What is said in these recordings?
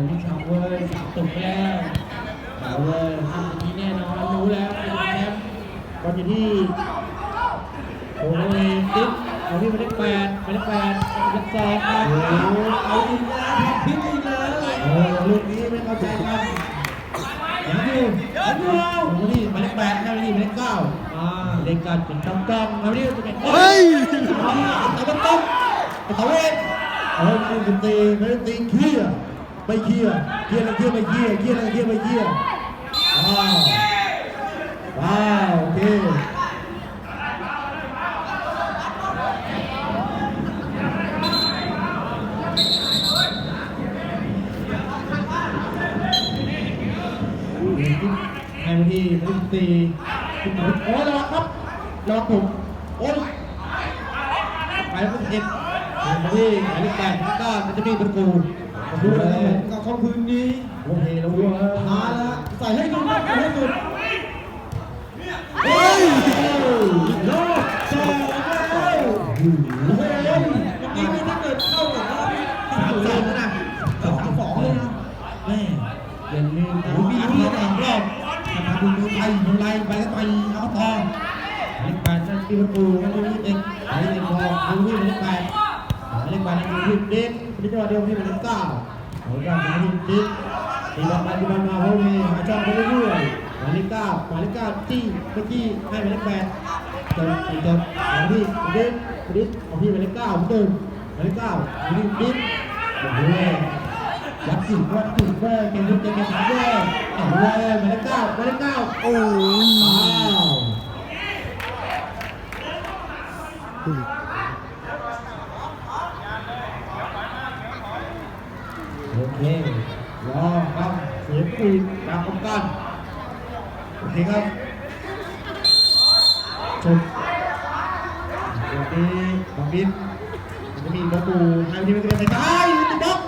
มันที่ช็อปเว้ยสามตุ่มแล้วเอาเลยทำอย่างนี้แน่นอนรู้แล้วเป็นแชมป์บอลอยู่ที่โอ้ยติ๊กเอาที่หมาเลขแปดหมาเลขแปดเลขสองครับโอ้โหเอาอีกแล้วทำพิษอีกแล้วโอ้ลูกนี้ไม่เข้าใจกันยังอยู่ยังอยู่โอ้นี่มาเลขแปดนะนี่มาเลขเก้าอ่าเล่นกันเป็นต้องต้องๆเอาดิจะเป็นเฮ้ยเอาต้องต้องเอาเว้ยเอาไม่ได้ตีไม่ได้ตีเขี้ย ไม่เขี้ยเขี้ยแล้วเขี้ยไม่เขี้ยเขี้ยแล้วเขี้ยไม่เขี้ยว้าวว้าวโอเคในวันที่วันที่สี่โอ้ยระวังครับระวังผมโอ้ยหมายเลขเอ็ดวันที่หมายเลขแปดหมายเลขเก้ามันจะมีประตู ดูแล้วกับค่ำคืนนี้โอเคแล้วด้วยมาแล้วใส่ให้สุดใส่ให้สุดเฮ้ยโลกสองแล้วโอ้โหเมื่อกี้นี่ถ้าเกิดเข้ากับว่าสามสองนะสามสองเลยนะแม่อย่าลืมนะโอ้โหมีที่แต่งรอบทำมาดูมือไทยมือไรไปก็ไปเอาทองหมายเลขแปดจะมีประตูวันที่เอ็ดหมายเลขหกวันที่หมายเลขแปดหมายเลขแปดในวันที่เด็ก วันที่จังหวะเดียวที่หมายเลขเก้าหมายเลขเก้าเป็นวันที่เด็กตีบอลไปตีบอลมาเพราะมีหาช่องไปเรื่อยๆหมายเลขเก้าหมายเลขเก้าจี้ไปจี้ให้หมายเลขแปดจบจบหมายเลขเด็กเด็กของพี่หมายเลขเก้าเหมือนเดิมหมายเลขเก้าหมายเลขเด็กโอ้โหวัดสิวัดสิเว้ยเก่งทุกเก่งเก่งสามเว้ยเอาเว้ยหมายเลขเก้าหมายเลขเก้าโอ้ยว้าว โอ เครอครับเสียงปีนตามกำกันโอเคครับชมวันนี้บังบินจะมีประตูให้ที่ไม่ได้ใส่ได้ติดบล็อก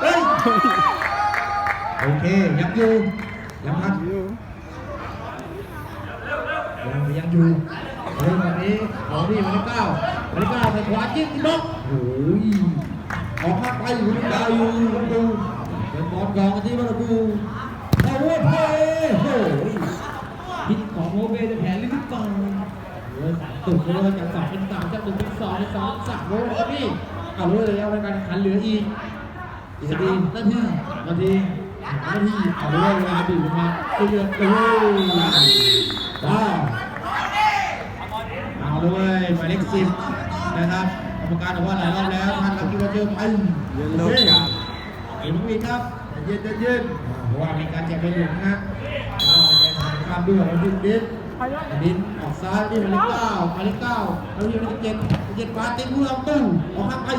เฮ้ยโอเคยังอยู่ยังพักยังยังอยู่เฮ้ยวันนี้ของพี่วันที่เก้าวันที่เก้าใส่ขวาจิ้มที่บล็อกโอ้ย ออกข้าไปอยู่ดาวอยู่ดูเป็นบอลกองกันที่ประตูเอาเว้ยเพ่โอ้ยพิษของโมเบจะแพ้หรือเปล่าเฮ้ยสามตุ่มเลยจากสองเป็นสามจากหนึ่งเป็นสองเป็นสองสามโมครับพี่เอาเลยระยะเวลาการแข่งขันเหลืออีกอีกสามนาทีนาทีนาทีเอาเลยเวลาดื่มมาเรื่อยๆเลยว้าวเอาเลยหมายเลขสิบนะครับ รรมการบอกว่าหลายรอบแล้วท่านรับที่ว่าเจอไปเยลโล่การ์ดเอ็นวีครับเย็นเย็นเพราะว่ามีการแจกใบเหลืองนะแล้วเราจะทำความด้วยเราดินดินดินออกซ้ายที่หมายเลขเก้าหมายเลขเก้าแล้วที่หมายเลขเจ็ดเจ็ดปาติ้งมือเอาตู้ออกข้างไป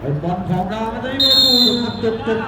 เป็นบอลของเรามันจะไม่มีประตูครับจุดจุด